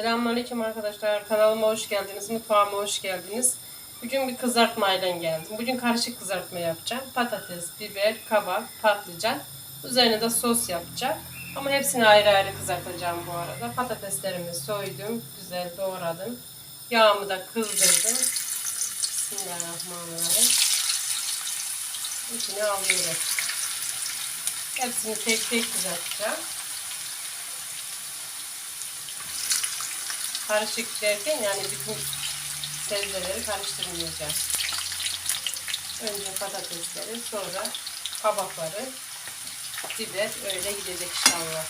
Selamünaleyküm arkadaşlar. Kanalıma hoş geldiniz. Mutfağıma hoş geldiniz. Bugün bir kızartmayla geldim. Bugün karışık kızartma yapacağım. Patates, biber, kabak, patlıcan. Üzerine de sos yapacağım. Ama hepsini ayrı ayrı kızartacağım bu arada. Patateslerimi soydum. Güzel doğradım. Yağımı da kızdırdım. Bismillahirrahmanirrahim. İçine alıyorum. Hepsini tek tek kızartacağım. Karışık derken yani bütün sebzeleri karıştırmayacağım. Önce patatesleri, sonra kabakları, biber öyle gidecek inşallah.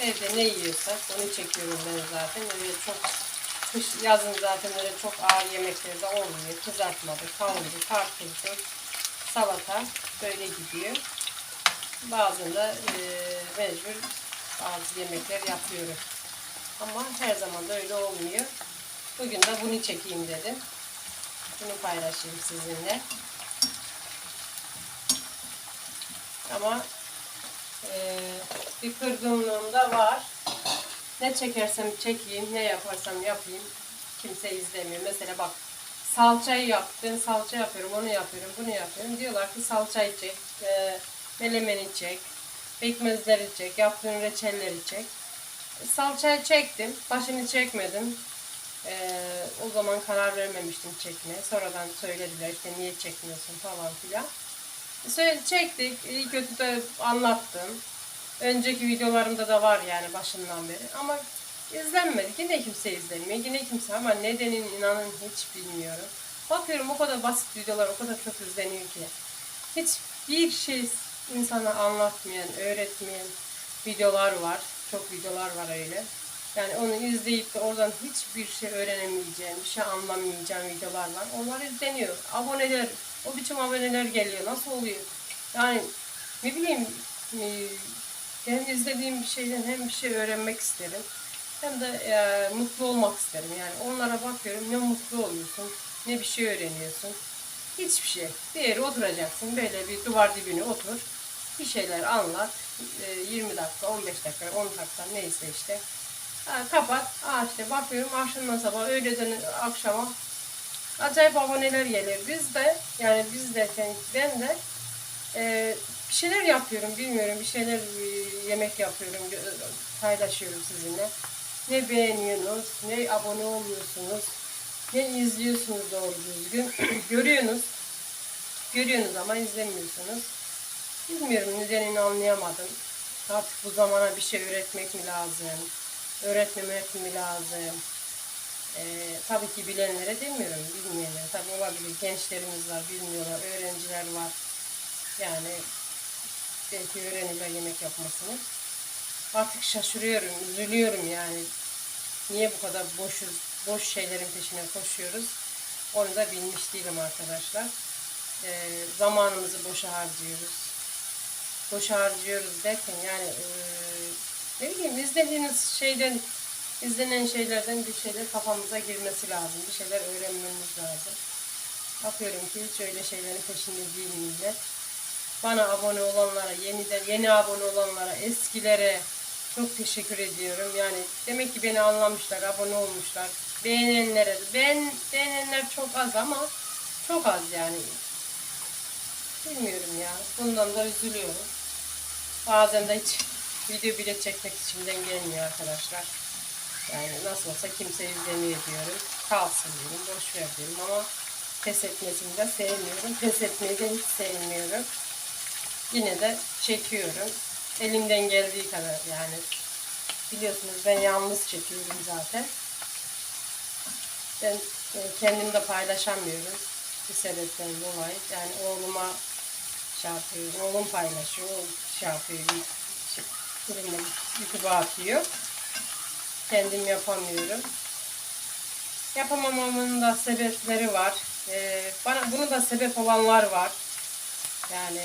Evde ne yiyorsak onu çekiyorum ben zaten. Öyle çok kış yazın zaten öyle çok ağır yemekleri de olmuyor. Kızartmadı, kavurdu, karpuzdu, salata böyle gidiyor. Bazen de e, mecbur bazı yemekler yapıyorum. Ama her zaman da öyle olmuyor. Bugün de bunu çekeyim dedim. Bunu paylaşayım sizinle. Ama e, bir kırgınlığım da var. Ne çekersem çekeyim, ne yaparsam yapayım. Kimse izlemiyor. Mesela bak salçayı yap, ben salça yapıyorum, onu yapıyorum, bunu yapıyorum. Diyorlar ki salçayı çek, e, melemeni çek, pekmezleri çek, yaptığın reçelleri çek. Salçayı çektim, başını çekmedim. E, o zaman karar vermemiştim çekmeye. Sonradan söylediler işte niye çekmiyorsun falan filan. Söyle, çektik, iyi kötü de anlattım. Önceki videolarımda da var yani başından beri. Ama izlenmedi. Yine kimse izlemiyor. Yine kimse ama nedenini inanın hiç bilmiyorum. Bakıyorum o kadar basit videolar o kadar çok izleniyor ki. Hiçbir şey insana anlatmayan, öğretmeyen videolar var. Çok videolar var öyle. Yani onu izleyip de oradan hiçbir şey öğrenemeyeceğim, bir şey anlamayacağım videolar var. Onlar izleniyor. Aboneler, o biçim aboneler geliyor. Nasıl oluyor? Yani ne bileyim e, ben izlediğim bir şeyden hem bir şey öğrenmek isterim hem de e, mutlu olmak isterim. Yani onlara bakıyorum ne mutlu oluyorsun ne bir şey öğreniyorsun. Hiçbir şey. Bir yere oturacaksın böyle bir duvar dibine otur. Bir şeyler anlat. E, 20 dakika, 15 dakika, 10 dakika neyse işte. Kapat. Aa işte bakıyorum akşamdan sabah öğleden akşama acayip aboneler gelir. Biz de yani biz derken ben de e, bir şeyler yapıyorum bilmiyorum bir şeyler e, yemek yapıyorum paylaşıyorum sizinle. Ne beğeniyorsunuz, ne abone oluyorsunuz, ne izliyorsunuz doğru düzgün. Görüyorsunuz, görüyorsunuz ama izlemiyorsunuz. Bilmiyorum nedenini anlayamadım. Artık bu zamana bir şey öğretmek mi lazım, öğretmemek mi lazım? Ee, tabii ki bilenlere demiyorum, bilmeyenlere. Tabii olabilir, gençlerimiz var, bilmiyorlar, öğrenciler var. Yani belki öğrenirler yemek yapmasını. Artık şaşırıyorum, üzülüyorum yani. Niye bu kadar boşuz, boş şeylerin peşine koşuyoruz? Onu da bilmiş değilim arkadaşlar. Ee, zamanımızı boşa harcıyoruz. Boşa harcıyoruz derken yani eee, ne bileyim izlediğiniz şeyden izlenen şeylerden bir şeyler kafamıza girmesi lazım. Bir şeyler öğrenmemiz lazım. Bakıyorum ki hiç öyle şeylerin peşinde değil millet. Bana abone olanlara, yeniden yeni abone olanlara, eskilere çok teşekkür ediyorum. Yani demek ki beni anlamışlar, abone olmuşlar. Beğenenlere, ben beğenenler çok az ama çok az yani. Bilmiyorum ya. Bundan da üzülüyorum. Bazen de hiç video bile çekmek içimden gelmiyor arkadaşlar. Yani nasıl olsa kimse izlemiyor diyorum. Kalsın diyorum, boş ver diyorum ama pes etmesini de sevmiyorum. Pes etmeyi de hiç sevmiyorum. Yine de çekiyorum. Elimden geldiği kadar yani. Biliyorsunuz ben yalnız çekiyorum zaten. Ben e, kendim de paylaşamıyorum. Bir sebepten dolayı. Yani oğluma şey yapıyor. Oğlum paylaşıyor. O şey yapıyor. Bir, şey, YouTube'a atıyor. Kendim yapamıyorum. Yapamamamın da sebepleri var. Ee, bana bunu da sebep olanlar var. Yani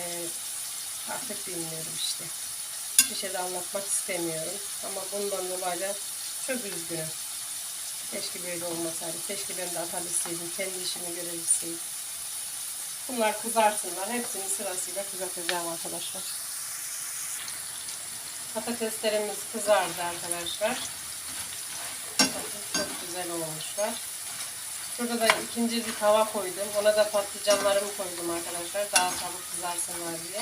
artık bilmiyorum işte. Bir şey de anlatmak istemiyorum. Ama bundan dolayı çok üzgünüm. Keşke böyle olmasaydı. Keşke ben de atabilseydim. Kendi işimi görebilseydim. Bunlar kızarsınlar. Hepsini sırasıyla kızartacağım arkadaşlar. Patateslerimiz kızardı arkadaşlar. Çok güzel olmuşlar. Şurada da ikinci bir tava koydum. Ona da patlıcanlarımı koydum arkadaşlar. Daha çabuk kızarsınlar diye.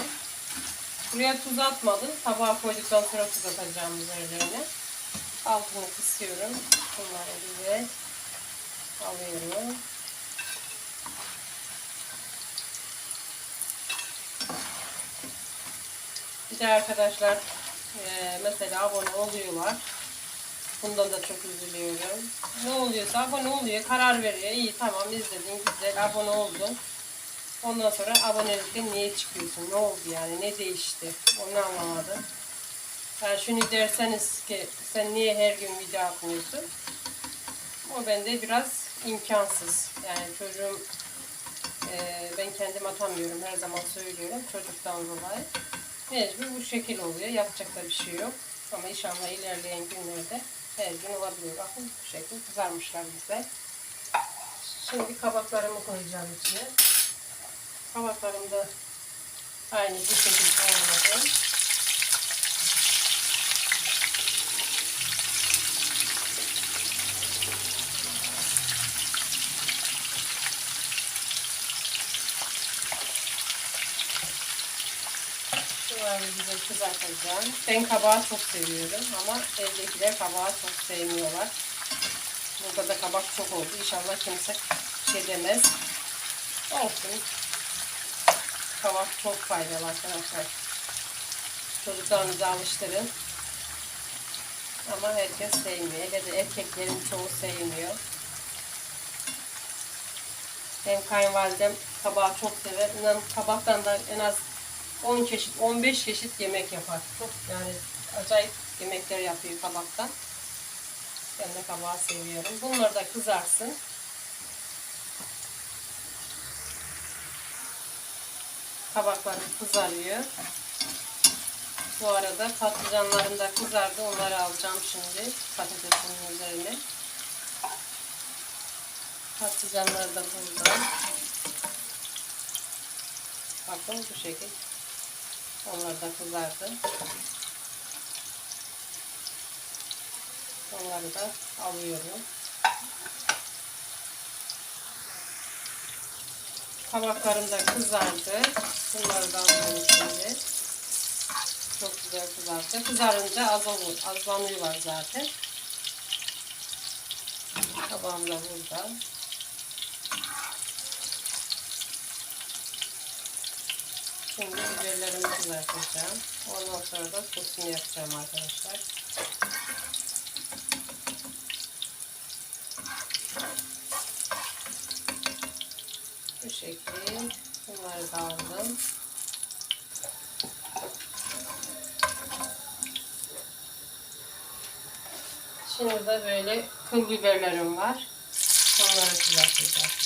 Buraya tuz atmadım. Tabağa koyduktan sonra tuz atacağım üzerlerine. Altını kısıyorum. Bunları güzel alıyorum. Bir arkadaşlar eee, mesela abone oluyorlar. Bundan da çok üzülüyorum. Ne oluyorsa abone oluyor, karar veriyor. İyi tamam izledin, güzel, abone oldun. Ondan sonra abonelikten niye çıkıyorsun? Ne oldu yani? Ne değişti? Onu anlamadım. Yani şunu derseniz ki sen niye her gün video atmıyorsun? O bende biraz imkansız. Yani çocuğum eee, ben kendim atamıyorum her zaman söylüyorum çocuktan dolayı. Mecbur bu şekil oluyor. Yapacak da bir şey yok. Ama inşallah ilerleyen günlerde her gün olabiliyor. Bakın bu şekil kızarmışlar güzel. Şimdi kabaklarımı koyacağım içine. Kabaklarım da aynı bu şekilde olmadı. Şunları güzel kızartacağım. Ben kabağı çok seviyorum ama evdekiler kabağı çok sevmiyorlar. Burada da kabak çok oldu. İnşallah kimse şey demez. Olsun. Kabak çok faydalı arkadaşlar. Çocuklarınızı alıştırın. Ama herkes sevmiyor. Hele de erkeklerin çoğu sevmiyor. Benim kayınvalidem kabağı çok sever. İnan kabaktan da en az 10 çeşit, 15 çeşit yemek yapar. Çok yani acayip yemekler yapıyor kabaktan. Ben de kabağı seviyorum. Bunlar da kızarsın. Kabaklarım kızarıyor. Bu arada patlıcanlarım da kızardı. Onları alacağım şimdi patatesin üzerine. Patlıcanlar da burada. Bakın bu şekil. Onlar da kızardı. Onları da alıyorum. Kabaklarım da kızardı. Bunları da alıyorum şimdi. Çok güzel kızardı. Kızarınca az olur, azlanıyorlar zaten. Kabağım da burada. Şimdi biberlerimi kızartacağım. Ondan sonra da sosunu yapacağım arkadaşlar. Bu şekil. Bunları da aldım. Şimdi de böyle kıl biberlerim var. Onları kızartacağım.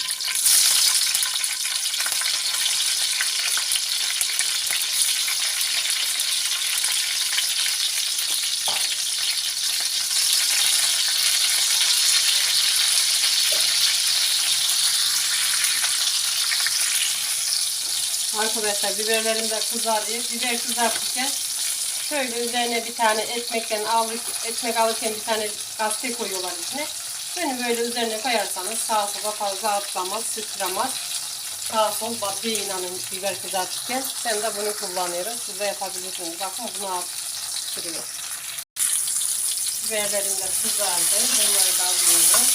Arkadaşlar biberlerim de kızarıyor. Biber kızartırken şöyle üzerine bir tane ekmekten aldık, ekmek alırken bir tane gazete koyuyorlar içine. Bunu böyle üzerine koyarsanız sağa sola fazla atlamaz, sıçramaz. Sağa sol batıyor inanın biber kızartırken. Ben de bunu kullanıyorum. Siz de yapabilirsiniz. Bakın bunu at sürüyor. Biberlerim de kızardı. Bunları da alıyorum.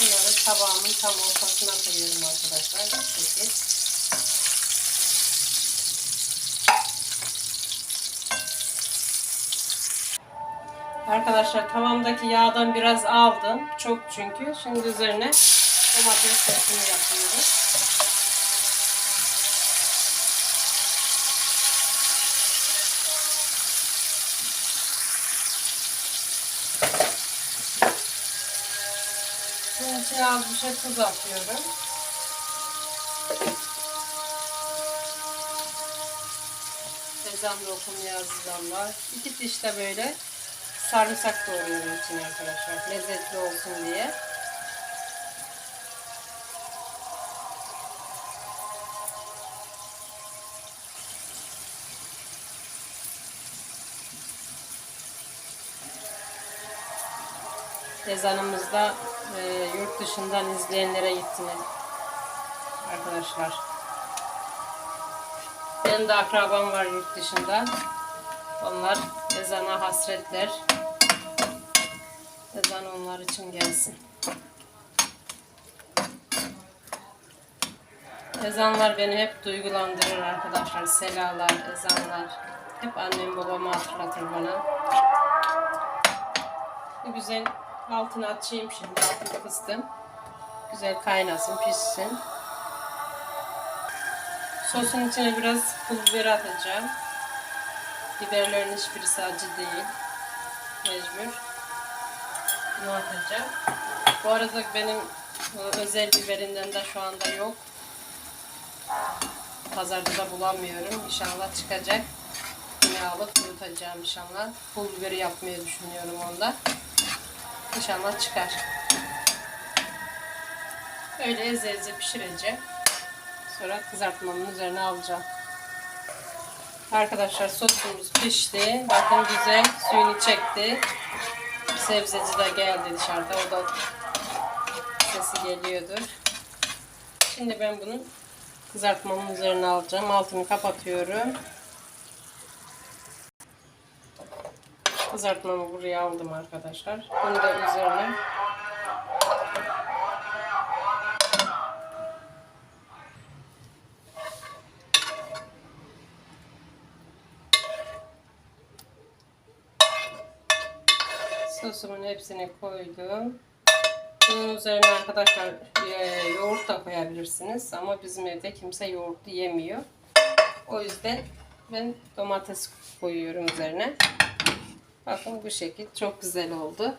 Bunları tabağımın tam ortasına koyuyorum arkadaşlar. Bu şekil. Arkadaşlar tavamdaki yağdan biraz aldım. Çok çünkü. Şimdi üzerine domates sosunu yapıyorum. Bunun içine az bir şey tuz atıyorum. Sezam lokumu yazılan var. İki diş de böyle sarımsak doğruyorum içine arkadaşlar. Lezzetli olsun diye. Ezanımızda e, yurt dışından izleyenlere gitti arkadaşlar. Benim de akrabam var yurt dışında. Onlar ezana hasretler. Ezan onlar için gelsin. Ezanlar beni hep duygulandırır arkadaşlar. Selalar, ezanlar. Hep annem babamı hatırlatır bana. Bu güzel altını açayım şimdi. Altını kıstım. Güzel kaynasın, pişsin. Sosun içine biraz pul biber atacağım. Biberlerin hiçbirisi acı değil. Mecbur. Bunu atacağım. Bu arada benim e, özel biberinden de şu anda yok. Pazarda da bulamıyorum. İnşallah çıkacak. Yine alıp kurutacağım inşallah. Pul biberi yapmayı düşünüyorum onda. İnşallah çıkar. Öyle eze eze pişireceğim. Sonra kızartmamın üzerine alacağım. Arkadaşlar sosumuz pişti. Bakın güzel suyunu çekti. Sebzeci de geldi dışarıda. O da sesi geliyordur. Şimdi ben bunu kızartmamın üzerine alacağım. Altını kapatıyorum. Kızartmamı buraya aldım arkadaşlar. Bunu da üzerine Sosumun hepsini koydum. Bunun üzerine arkadaşlar e, yoğurt da koyabilirsiniz. Ama bizim evde kimse yoğurtlu yemiyor. O yüzden ben domates koyuyorum üzerine. Bakın bu şekil çok güzel oldu.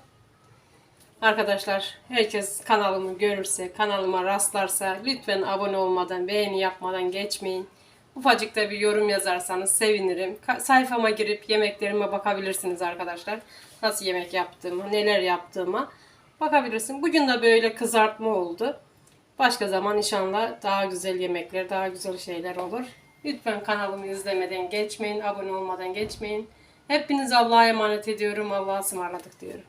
Arkadaşlar herkes kanalımı görürse, kanalıma rastlarsa lütfen abone olmadan, beğeni yapmadan geçmeyin. Ufacık da bir yorum yazarsanız sevinirim. Sayfama girip yemeklerime bakabilirsiniz arkadaşlar. Nasıl yemek yaptığımı, neler yaptığıma bakabilirsin. Bugün de böyle kızartma oldu. Başka zaman inşallah daha güzel yemekler, daha güzel şeyler olur. Lütfen kanalımı izlemeden geçmeyin, abone olmadan geçmeyin. Hepiniz Allah'a emanet ediyorum. Allah'a ısmarladık diyorum.